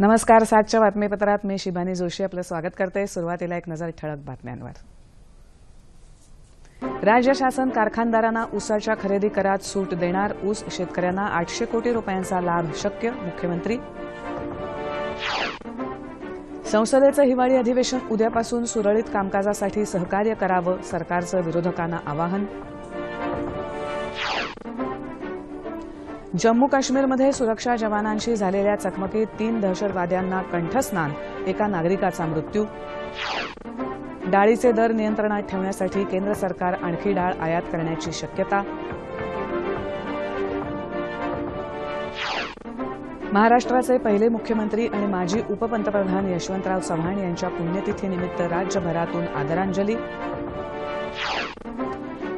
नमस्कार सातच्या बातमीपत्रात मी शिबानी जोशी आपलं स्वागत करते. सुरुवातीला एक नजर ठळक बातम्यांवर. राज्य शासन कारखानदारांना ऊसाच्या खरेदी करात सूट देणार ऊस शेतकऱ्यांना आठशे कोटी रुपयांचा लाभ शक्य? मुख्यमंत्री. संसदेचं हिवाळी अधिवेशन उद्यापासून सुरळीत कामकाजासाठी सहकार्य करावं सरकारचं विरोधकांना आवाहन. जम्मू काश्मीरमध्ये सुरक्षा जवानांशी झालेल्या चकमकीत तीन दहशतवाद्यांना कंठस्नान एका नागरिकाचा मृत्यू. डाळीचे दर नियंत्रणात ठेवण्यासाठी केंद्र सरकार आणखी डाळ आयात करण्याची शक्यता. महाराष्ट्राचे पहिले मुख्यमंत्री आणि माजी उपपंतप्रधान यशवंतराव चव्हाण यांच्या पुण्यतिथीनिमित्त राज्यभरातून आदरांजली.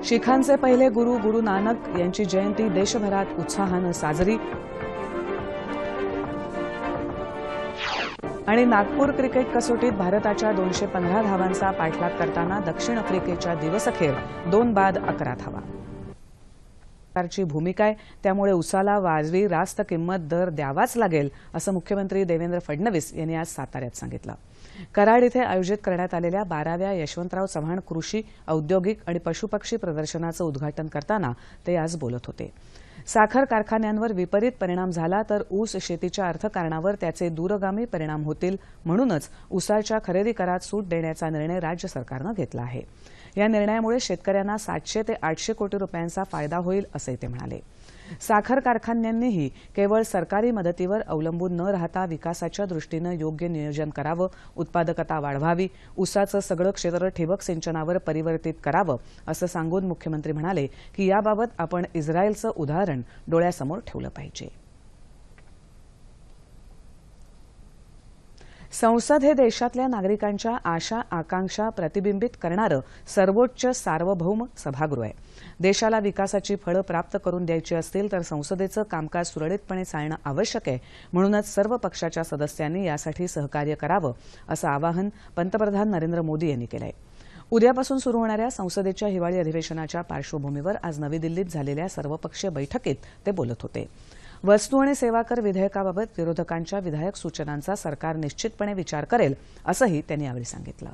शिखांचे पहिले गुरु गुरु नानक यांची जयंती देशभरात उत्साहानं साजरी. आणि नागपूर क्रिकेट कसोटीत भारताच्या दोनशे पंधरा धावांचा पाठलाग करताना दक्षिण आफ्रिकेच्या दिवसअखेर दोन बाद अकरा धावा सरकारची भूमिका आहे त्यामुळे उसाला वाजवी रास्त किंमत दर द्यावाच लागेल असं मुख्यमंत्री देवेंद्र फडणवीस यांनी आज साताऱ्यात सांगितलं. कराड इथे आयोजित करण्यात आलेल्या बाराव्या यशवंतराव चव्हाण कृषी औद्योगिक आणि पशुपक्षी प्रदर्शनाचं उद्घाटन करताना ते आज बोलत होते. साखर कारखान्यांवर विपरीत परिणाम झाला तर ऊस शेतीच्या अर्थकारणावर त्याचे दूरगामी परिणाम होतील म्हणूनच ऊसाच्या खरेदी करात सूट देण्याचा निर्णय राज्य सरकारनं घेतला आहे. या निर्णयामुळे शेतकऱ्यांना सातशे ते आठशे कोटी रुपयांचा फायदा होईल असंही ते म्हणाले. साखर कारखान्यांनीही केवळ सरकारी मदतीवर अवलंबून न राहता विकासाच्या दृष्टीनं योग्य नियोजन करावं उत्पादकता वाढवावी ऊसाचं सगळं क्षेत्र ठिबक सिंचनावर परिवर्तित करावं असं सांगून मुख्यमंत्री म्हणाले की याबाबत आपण इस्रायलचं उदाहरण डोळ्यासमोर ठेवलं पाहिजे. संसद हे देशातल्या नागरिकांच्या आशा आकांक्षा प्रतिबिंबित करणारं सर्वोच्च सार्वभौम सभागृह आहे. देशाला विकासाची फळं प्राप्त करून द्यायची असतील तर संसदेचं कामकाज सुरळीतपणे चालणं आवश्यक आहे. म्हणूनच सर्व पक्षाच्या सदस्यांनी यासाठी सहकार्य करावं असं आवाहन पंतप्रधान नरेंद्र मोदी यांनी केलं आहे उद्यापासून सुरू होणाऱ्या संसदेच्या हिवाळी अधिवेशनाच्या पार्श्वभूमीवर आज नवी दिल्लीत झालेल्या सर्वपक्षीय बैठकीत ते बोलत होते. वस्तू आणि सेवा कर विधेयकाबाबत विरोधकांच्या विधायक सूचनांचा सरकार निश्चितपणे विचार करेल असंही त्यांनी यावेळी सांगितलं.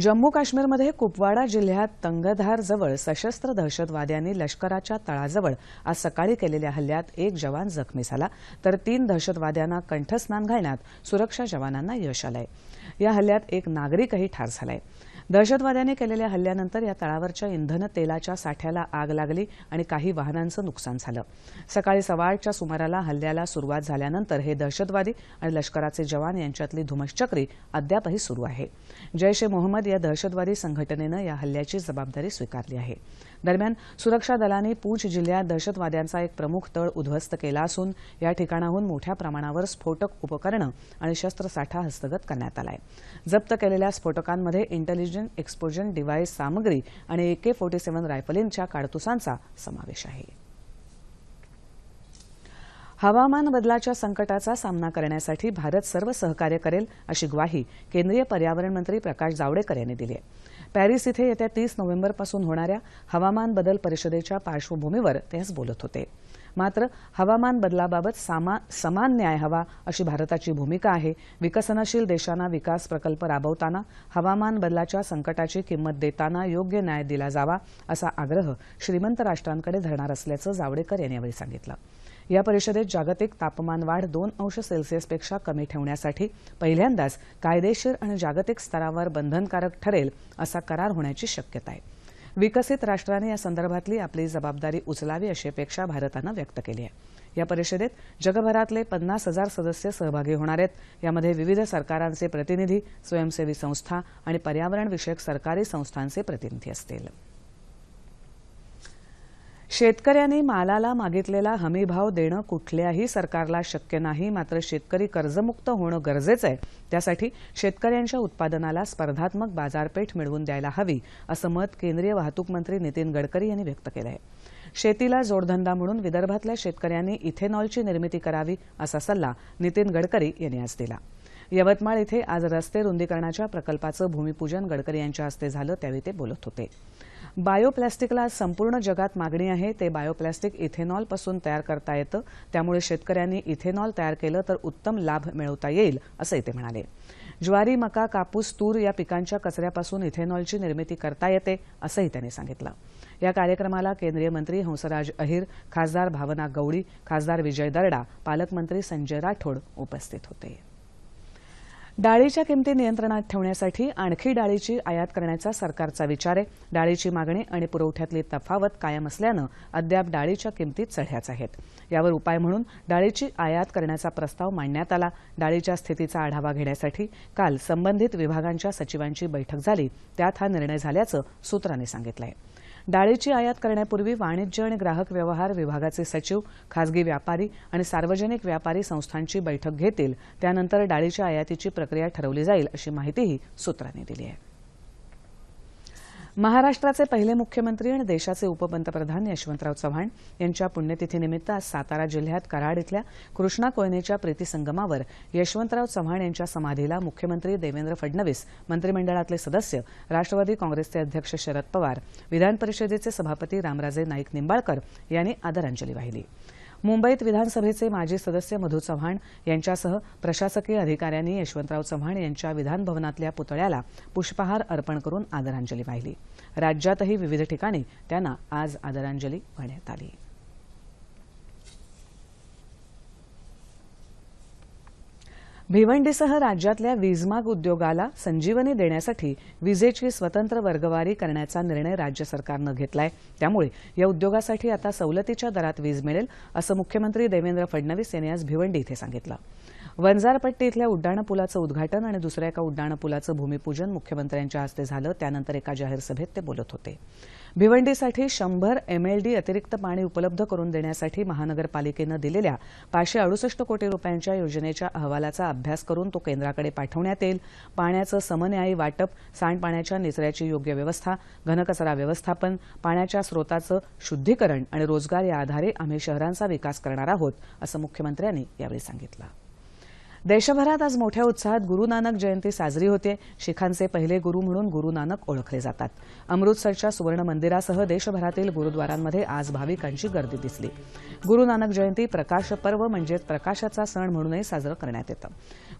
जम्मू काश्मीरमध्ये कुपवाडा जिल्ह्यात तंगधारजवळ सशस्त्र दहशतवाद्यांनी लष्कराच्या तळाजवळ आज सकाळी केलेल्या हल्ल्यात एक जवान जखमी झाला तर तीन दहशतवाद्यांना कंठस्नान घालण्यात सुरक्षा जवानांना यश आलंय. या हल्ल्यात एक नागरिकही ठार झालाय. दहशतवाद्यांनी केलेल्या हल्ल्यानंतर या तळावरच्या इंधन तेलाच्या साठ्याला आग लागली आणि काही वाहनांचं नुकसान झालं. सकाळी सव्वा आठच्या सुमाराला हल्ल्याला सुरुवात झाल्यानंतर हे दहशतवादी आणि लष्कराचे जवान यांच्यातली धुमश्चक्री अद्यापही सुरू आहे. जैश ए मोहम्मद या दहशतवादी संघटनेनं या हल्ल्याची जबाबदारी स्वीकारली आहे. दरम्यान सुरक्षा दलांनी पूंछ जिल्ह्यात दहशतवाद्यांचा एक प्रमुख तळ उद्ध्वस्त केला असून या ठिकाणाहून मोठ्या प्रमाणावर स्फोटक उपकरणं आणि शस्त्रसाठा हस्तगत करण्यात आलाय. जप्त केलेल्या स्फोटकांमध्ये इंटेलिजंट एक्सप्लोजन डिव्हाइस सामग्री आणि एके फोर्टी सेव्हन रायफलींच्या काडतुसांचा समावेश आहे. हवामान बदलाच्या संकटाचा सामना करण्यासाठी भारत सर्व सहकार्य करेल अशी ग्वाही केंद्रीय पर्यावरण मंत्री प्रकाश जावडेकर यांनी दिली आहे. पॅरिस इथे येत्या तीस नोव्हेंबरपासून होणाऱ्या हवामान बदल परिषदेच्या पार्श्वभूमीवर ते आज बोलत होते. मात्र हवामान बदलाबाबत समान न्याय हवा अशी भारताची भूमिका आहे. विकसनशील देशांना विकास प्रकल्प राबवताना हवामान बदलाच्या संकटाची किंमत देताना योग्य न्याय दिला जावा असा आग्रह श्रीमंत राष्ट्रांकडे धरणार असल्याचं जावडेकर यांनी यावेळी सांगितलं. या परिषदेत जागतिक तापमान वाढ दोन अंश सेल्सिअसपेक्षा कमी ठेवण्यासाठी पहिल्यांदाच कायदेशीर आणि जागतिक स्तरावर बंधनकारक ठरेल असा करार होण्याची शक्यता आहे. विकसित राष्ट्रांनी या संदर्भातली आपली जबाबदारी उचलावी अशी अपेक्षा भारतानं व्यक्त केली आहे. या परिषदेत जगभरातले पन्नास हजार सदस्य सहभागी होणार आहेत. यामध्ये विविध सरकारांचे प्रतिनिधी स्वयंसेवी संस्था आणि पर्यावरणविषयक सरकारी संस्थांचे प्रतिनिधी असतील. शेतकऱ्यांनी मालाला मागितलेला हमीभाव देणं कुठल्याही सरकारला शक्य नाही मात्र शेतकरी कर्जमुक्त होणं गरजेचं आहे. त्यासाठी शेतकऱ्यांच्या उत्पादनाला स्पर्धात्मक बाजारपेठ मिळवून द्यायला हवी असं मत केंद्रीय वाहतूक मंत्री नितीन गडकरी यांनी व्यक्त केलं आहे. शेतीला जोडधंदा म्हणून विदर्भातल्या शेतकऱ्यांनी इथेनॉलची निर्मिती करावी असा सल्ला नितीन गडकरी यांनी आज दिला. यवतमाळ इथे आज रस्ते रुंदीकरणाच्या प्रकल्पाचं भूमिपूजन गडकरी यांच्या हस्ते झालं त्यावेळी ते बोलत होते. बायोप्लॅस्टिकला संपूर्ण जगात मागणी आहे ते बायोप्लॅस्टिक इथेनॉलपासून तयार करता येतं त्यामुळे शेतकऱ्यांनी इथेनॉल तयार केलं तर उत्तम लाभ मिळवता येईल असंही ते म्हणाले. ज्वारी मका कापूस तूर या पिकांच्या कचऱ्यापासून इथेनॉलची निर्मिती करता येते असंही त्यांनी सांगितलं. या कार्यक्रमाला केंद्रीय मंत्री हंसराज अहिर खासदार भावना गवळी खासदार विजय दर्डा पालकमंत्री संजय राठोड उपस्थित होते. डाळीच्या किमती नियंत्रणात ठेवण्यासाठी आणखी डाळीची आयात करण्याचा सरकारचा विचार आहे. डाळीची मागणी आणि पुरवठ्यातली तफावत कायम असल्यानं अद्याप डाळीच्या किमती चढ्याच आहेत. यावर उपाय म्हणून डाळीची आयात करण्याचा प्रस्ताव मांडण्यात आला. डाळीच्या स्थितीचा आढावा घेण्यासाठी काल संबंधित विभागांच्या सचिवांची बैठक झाली. त्यात हा निर्णय झाल्याचं सूत्रांनी सांगितलं आहे डाळीची आयात करण्यापूर्वी वाणिज्य आणि ग्राहक व्यवहार विभागाचे सचिव खासगी व्यापारी आणि सार्वजनिक व्यापारी संस्थांची बैठक घेतील. त्यानंतर डाळीच्या आयातीची प्रक्रिया ठरवली जाईल अशी माहितीही सूत्रांनी दिली आहे. महाराष्ट्राचे पहिले मुख्यमंत्री आणि देशाचे उपपंतप्रधान यशवंतराव चव्हाण यांच्या पुण्यतिथीनिमित्त आज सातारा जिल्ह्यात कराड इथल्या कृष्णा कोयनेच्या प्रीतीसंगमावर यशवंतराव चव्हाण यांच्या समाधीला मुख्यमंत्री देवेंद्र फडणवीस मंत्रिमंडळातले सदस्य राष्ट्रवादी काँग्रेसचे अध्यक्ष शरद पवार विधान परिषदेचे सभापती रामराजे नाईक निंबाळकर यांनी आदरांजली वाहिली. मुंबईत विधानसभेचे माजी सदस्य मधू चव्हाण यांच्यासह प्रशासकीय अधिकाऱ्यांनी यशवंतराव चव्हाण यांच्या विधानभवनातल्या पुतळ्याला पुष्पहार अर्पण करून आदरांजली वाहिली. राज्यातही विविध ठिकाणी त्यांना आज आदरांजली वाहण्यात आली. भिवंडीसह राज्यातल्या वीजमाग उद्योगाला संजीवनी देण्यासाठी विजेची स्वतंत्र वर्गवारी करण्याचा निर्णय राज्य सरकारनं घेतलाय. त्यामुळे या उद्योगासाठी आता सवलतीच्या दरात वीज मिळेल असं मुख्यमंत्री देवेंद्र फडणवीस यांनी आज भिवंडी इथे सांगितलं. वंजारपट्टी इथल्या उड्डाणपुलाचं उद्घाटन आणि दुसऱ्या एका उड्डाणपुलाचं भूमिपूजन मुख्यमंत्र्यांच्या हस्ते झालं. त्यानंतर एका जाहीर सभेत ते बोलत होते. भिवंडीसाठी शंभर एमएलडी अतिरिक्त पाणी उपलब्ध करून देण्यासाठी महानगरपालिकेनं दिलेल्या पाचशे अडुसष्ट कोटी रुपयांच्या योजनेच्या अहवालाचा अभ्यास करून तो केंद्राकडे पाठवण्यात येईल. पाण्याचं समन्यायी वाटप सांडपाण्याच्या निचऱ्याची योग्य व्यवस्था घनकचरा व्यवस्थापन पाण्याच्या स्रोताचं शुद्धीकरण आणि रोजगार या आधारे आम्ही शहरांचा विकास करणार आहोत असं मुख्यमंत्र्यांनी यावेळी सांगितलं. देशभरात आज मोठ्या उत्साहात गुरु नानक जयंती साजरी होते. शिखांचे पहिले गुरु म्हणून गुरु नानक ओळखले जातात. अमृतसरच्या सुवर्ण मंदिरासह देशभरातील गुरुद्वारांमध्ये आज भाविकांची गर्दी दिसली. गुरु नानक जयंती प्रकाश पर्व म्हणजेच प्रकाशाचा सण म्हणूनही साजरं करण्यात येतं.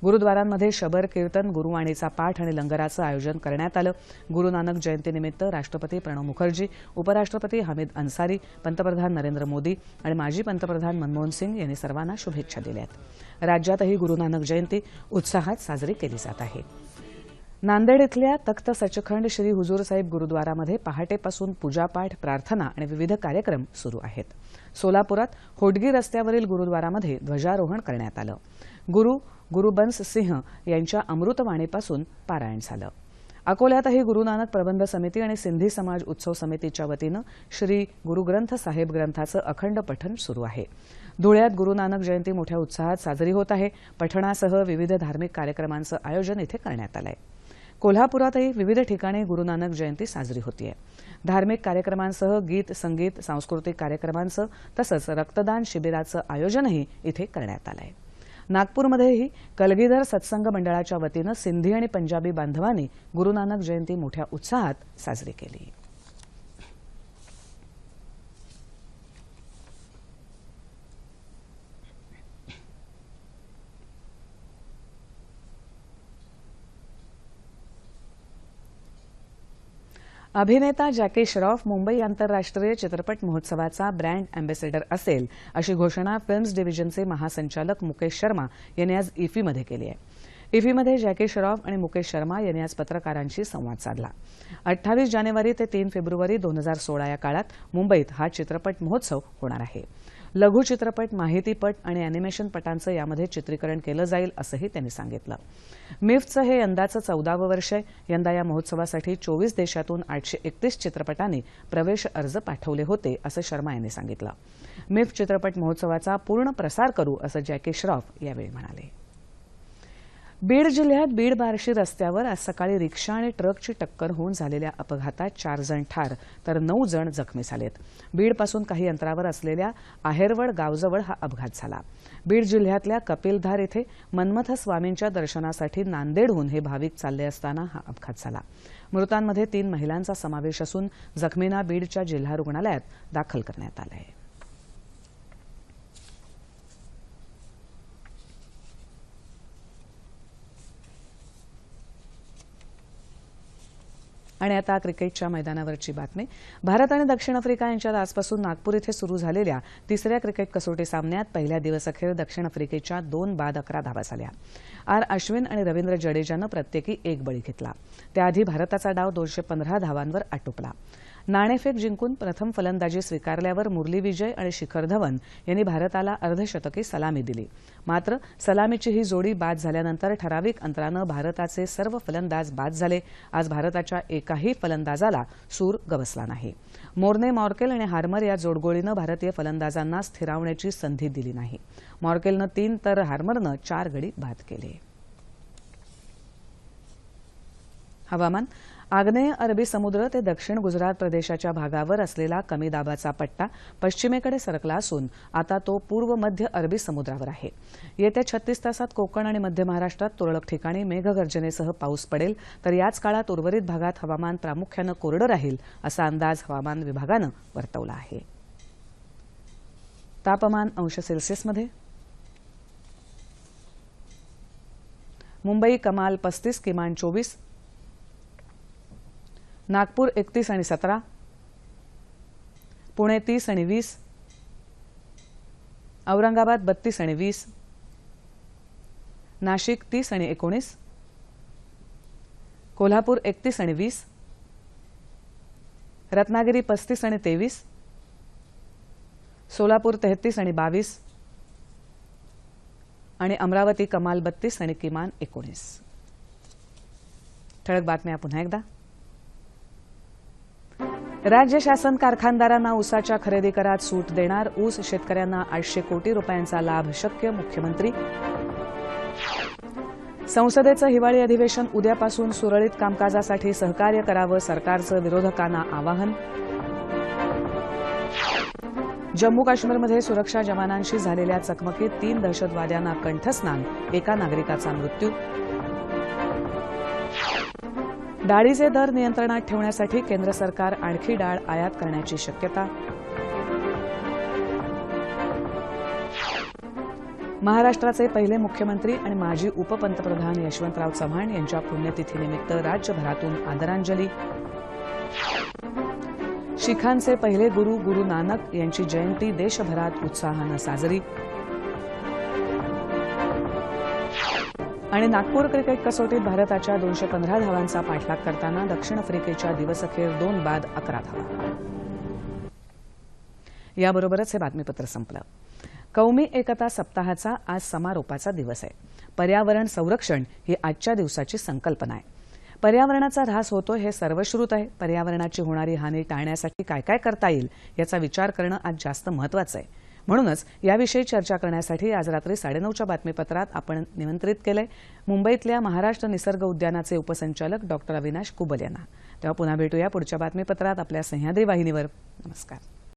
गुरुद्वारांमध्ये शबर कीर्तन गुरुवाणीचा पाठ आणि लंगराचं आयोजन करण्यात आलं. गुरु नानक जयंतीनिमित्त राष्ट्रपती प्रणव मुखर्जी उपराष्ट्रपती हमीद अन्सारी पंतप्रधान नरेंद्र मोदी आणि माजी पंतप्रधान मनमोहन सिंग यांनी सर्वांना शुभेच्छा दिल्या आहेत. राज्यातही गुरु नानक जयंती उत्साहात साजरी केली जात आहे. नांदेड इथल्या तख्त सचखंड श्री हुजूर साहेब गुरुद्वारामध्ये पहाटेपासून पूजापाठ प्रार्थना आणि विविध कार्यक्रम सुरू आहेत. सोलापुरात होडगी रस्त्यावरील गुरुद्वारामध्ये ध्वजारोहण करण्यात आलं. गुरु गुरुबंस सिंह यांच्या अमृतवाणीपासून पारायण झालं. अकोल्यातही गुरुनानक प्रबंध समिती आणि सिंधी समाज उत्सव समितीच्या वतीनं श्री गुरुग्रंथ साहेब ग्रंथाचं अखंड पठण सुरू आहे. धुळ्यात गुरुनानक जयंती मोठ्या उत्साहात साजरी होत आहे. पठणासह विविध धार्मिक कार्यक्रमांचं आयोजन इथे करण्यात आलं आहे कोल्हापुरातही विविध ठिकाणी गुरुनानक जयंती साजरी होतीये. धार्मिक कार्यक्रमांसह गीत संगीत सांस्कृतिक कार्यक्रमांचं तसंच रक्तदान शिबिराचं आयोजनही इथे करण्यात आलं आहे नागपूरमध्येही कलगीधर सत्संग मंडळाच्या वतीनं सिंधी आणि पंजाबी बांधवांनी गुरुनानक जयंती मोठ्या उत्साहात साजरी केली. अभिनेता जॅकी श्रॉफ मुंबई आंतरराष्ट्रीय चित्रपट महोत्सवाचा ब्रँड अँबॅसेडर असेल अशी घोषणा फिल्म्स डिव्हिजनचे महासंचालक मुकेश शर्मा यांनी आज इफीमध्ये केली आहे. इफीमध्ये जॅकी श्रॉफ आणि मुकेश शर्मा यांनी आज पत्रकारांशी संवाद साधला. अठ्ठावीस जानेवारी ते तीन फेब्रुवारी दोन हजार सोळा या काळात मुंबईत हा चित्रपट महोत्सव होणार आहे. लघु चित्रपट माहितीपट आणि अॅनिमेशनपटांचं यामध्ये चित्रीकरण केलं जाईल असंही त्यांनी सांगितलं. मिफ्टचं हे यंदाचं चौदावं वर्ष आहे. यंदा या महोत्सवासाठी चोवीस देशातून आठशे एकतीस चित्रपटांनी प्रवेश अर्ज पाठवले होते असं शर्मा यांनी सांगितलं. मिफ्ट चित्रपट महोत्सवाचा पूर्ण प्रसार करू असं जॅकी श्रॉफ यावेळी म्हणाले. बीड जिल्ह्यात बीड बार्शी रस्त्यावर आज सकाळी रिक्षा आणि ट्रकची टक्कर होऊन झालेल्या अपघातात चार जण ठार तर नऊ जण जखमी झालेत. बीडपासून काही अंतरावर असलेल्या आहेरवड गावजवळ हा अपघात झाला. बीड जिल्ह्यातल्या कपिलधार इथे मन्मथ स्वामींच्या दर्शनासाठी नांदेडहून हे भाविक चालले असताना हा अपघात झाला. मृतांमध्ये तीन महिलांचा समावेश असून जखमींना बीडच्या जिल्हा रुग्णालयात दाखल करण्यात आलं आहे आणि आता क्रिकेटच्या मैदानावरची बातमी. भारत आणि दक्षिण आफ्रिका यांच्यात आजपासून नागपूर इथं सुरू झालेल्या तिसऱ्या क्रिकेट कसोटी सामन्यात पहिल्या दिवसअखेर दक्षिण आफ्रिकेच्या दोन बाद अकरा धावा झाल्या. आर अश्विन आणि रवींद्र जडेजानं प्रत्येकी एक बळी घेतला. त्याआधी भारताचा डाव दोनशे पंधरा धावांवर आटोपला. नाणेफेक जिंकून प्रथम फलंदाजी स्वीकारल्यावर मुरली विजय आणि शिखर धवन यांनी भारताला अर्धशतकी सलामी दिली. मात्र सलामीची ही जोडी बाद झाल्यानंतर ठराविक अंतरानं भारताचे सर्व फलंदाज बाद झाले. आज भारताच्या एकाही फलंदाजाला सूर गवसला नाही. मोर्ने मॉर्केल आणि हार्मर या जोडगोळीनं भारतीय फलंदाजांना स्थिरावण्याची संधी दिली नाही. मॉर्केलनं तीन तर हार्मरनं चार गडी बाद केले. हवामान आग्नेय अरबी समुद्र ते दक्षिण गुजरात प्रदेशाच्या भागावर असलेला कमी दाबाचा पट्टा पश्चिमेकडे सरकला असून आता तो पूर्व मध्य अरबी समुद्रावर आहे. येत्या छत्तीस तासात कोकण आणि मध्य महाराष्ट्रात तुरळक ठिकाणी मेघगर्जनेसह पाऊस पडेल तर याच काळात उर्वरित भागात हवामान प्रामुख्यानं कोरडं राहील असा अंदाज हवामान विभागानं वर्तवला आहे. तापमान अंश सेल्सिअसमध्ये. मुंबई कमाल पस्तीस किमान चोवीस नागपूर एकतीस आणि सतरा. पुणे तीस आणि वीस. औरंगाबाद बत्तीस आणि वीस. नाशिक तीस आणि एकोणीस. कोल्हापूर एकतीस आणि वीस. रत्नागिरी पस्तीस आणि तेवीस. सोलापूर तेहतीस आणि बावीस. आणि अमरावती कमाल बत्तीस आणि किमान एकोणीस. ठळक बातम्या पुन्हा एकदा. राज्य शासन कारखानदारांना ऊसाच्या खरेदी करात सूट देणार. ऊस शेतकऱ्यांना आठशे कोटी रुपयांचा लाभ शक्य मुख्यमंत्री. संसदेचं हिवाळी अधिवेशन उद्यापासून सुरळीत कामकाजासाठी सहकार्य करावं सरकारचं विरोधकांना आवाहन. जम्मू काश्मीरमध्ये सुरक्षा जवानांशी झालेल्या चकमकीत तीन दहशतवाद्यांना कंठस्नान एका नागरिकाचा मृत्यू. डाळीचे दर नियंत्रणात ठेवण्यासाठी केंद्र सरकार आणखी डाळ आयात करण्याची शक्यता. महाराष्ट्राचे पहिले मुख्यमंत्री आणि माजी उपपंतप्रधान यशवंतराव चव्हाण यांच्या पुण्यतिथीनिमित्त राज्यभरातून आदरांजली. शिखांचे पहिले गुरु गुरु नानक यांची जयंती देशभरात उत्साहानं साजरी. आणि नागपूर क्रिकेट कसोटीत भारताच्या दोनशे पंधरा धावांचा पाठलाग करताना दक्षिण आफ्रिकेच्या दिवसअखेर दोन बाद अकरा धावा. याबरोबरच हे बातमीपत्र संपलं. कौमी एकता सप्ताहाचा आज समारोपाचा दिवस आहे. पर्यावरण संरक्षण ही आजच्या दिवसाची संकल्पना आहे. पर्यावरणाचा ऱ्हास होतो हे सर्वश्रुत आहे. पर्यावरणाची होणारी हानी टाळण्यासाठी काय काय करता येईल याचा विचार करणं आज जास्त महत्वाचं आहे. म्हणूनच याविषयी चर्चा करण्यासाठी आज रात्री साडेनऊच्या बातमीपत्रात आपण निमंत्रित केले मुंबईतल्या महाराष्ट्र निसर्ग उद्यानाचे उपसंचालक डॉक्टर अविनाश कुबल यांना. तेव्हा पुन्हा भेटूया पुढच्या बातमीपत्रात आपल्या सह्याद्री वाहिनीवर. नमस्कार.